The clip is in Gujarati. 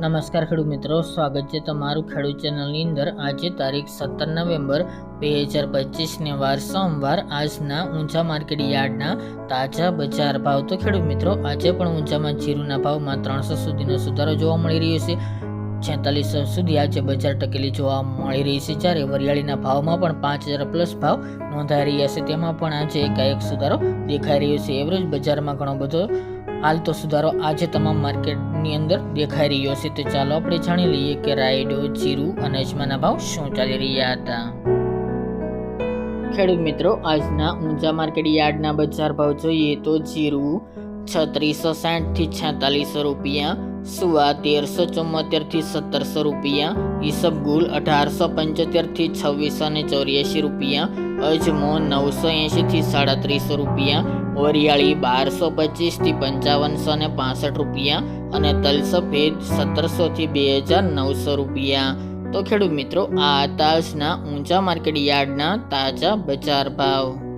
નમસ્કાર ખેડૂત મિત્રો, સ્વાગત છે તમારું ખેડૂત ચેનલની અંદર. આજે તારીખ સત્તર નવેમ્બર બે હજાર પચીસને વાર સોમવાર, આજના ઊંચા માર્કેટ યાર્ડના તાજા બજાર ભાવ. તો ખેડૂત મિત્રો, આજે પણ ઊંચામાં જીરુના ભાવમાં ત્રણસો સુધીનો સુધારો જોવા મળી રહ્યો છે. છેતાલીસો સુધી આજે બજાર ટકેલી જોવા મળી રહી છે. જ્યારે વરિયાળીના ભાવમાં પણ પાંચ હજાર પ્લસ ભાવ નોંધાઈ રહ્યા છે. તેમાં પણ આજે એકાએક સુધારો દેખાઈ રહ્યો છે. એવરેજ બજારમાં ઘણો બધો હાલ તો સુધારો આજે તમામ માર્કેટની અંદર દેખાઈ રહ્યો છે. તો ચાલો આપણે જાણી લઈએ કે રાયડો, જીરું અને અજમાના ભાવ શું ચાલી રહ્યા હતા. ખેડૂત મિત્રો, આજના ઊંચા માર્કેટ યાર્ડના બજાર ભાવ જોઈએ તો જીરું છત્રીસો સાઠથી છેતાલીસો રૂપિયા, સુવા તેરસો ચુમ્મોતેરથી સત્તરસો રૂપિયા ઈસબગુલ અઢારસો પંચોતેરથી છવ્વીસો ને ચોર્યાસી રૂપિયા, અજમો નવસો એંશીથી સાડત્રીસો રૂપિયા, વરિયાળી બારસો પચીસથી પંચાવનસો ને પાસઠ રૂપિયા અને તલસફેદ સત્તરસોથી બે હજાર નવસો રૂપિયા. તો ખેડૂત મિત્રો, આ તાજના ઊંચા માર્કેટ યાર્ડના તાજા બજાર ભાવ.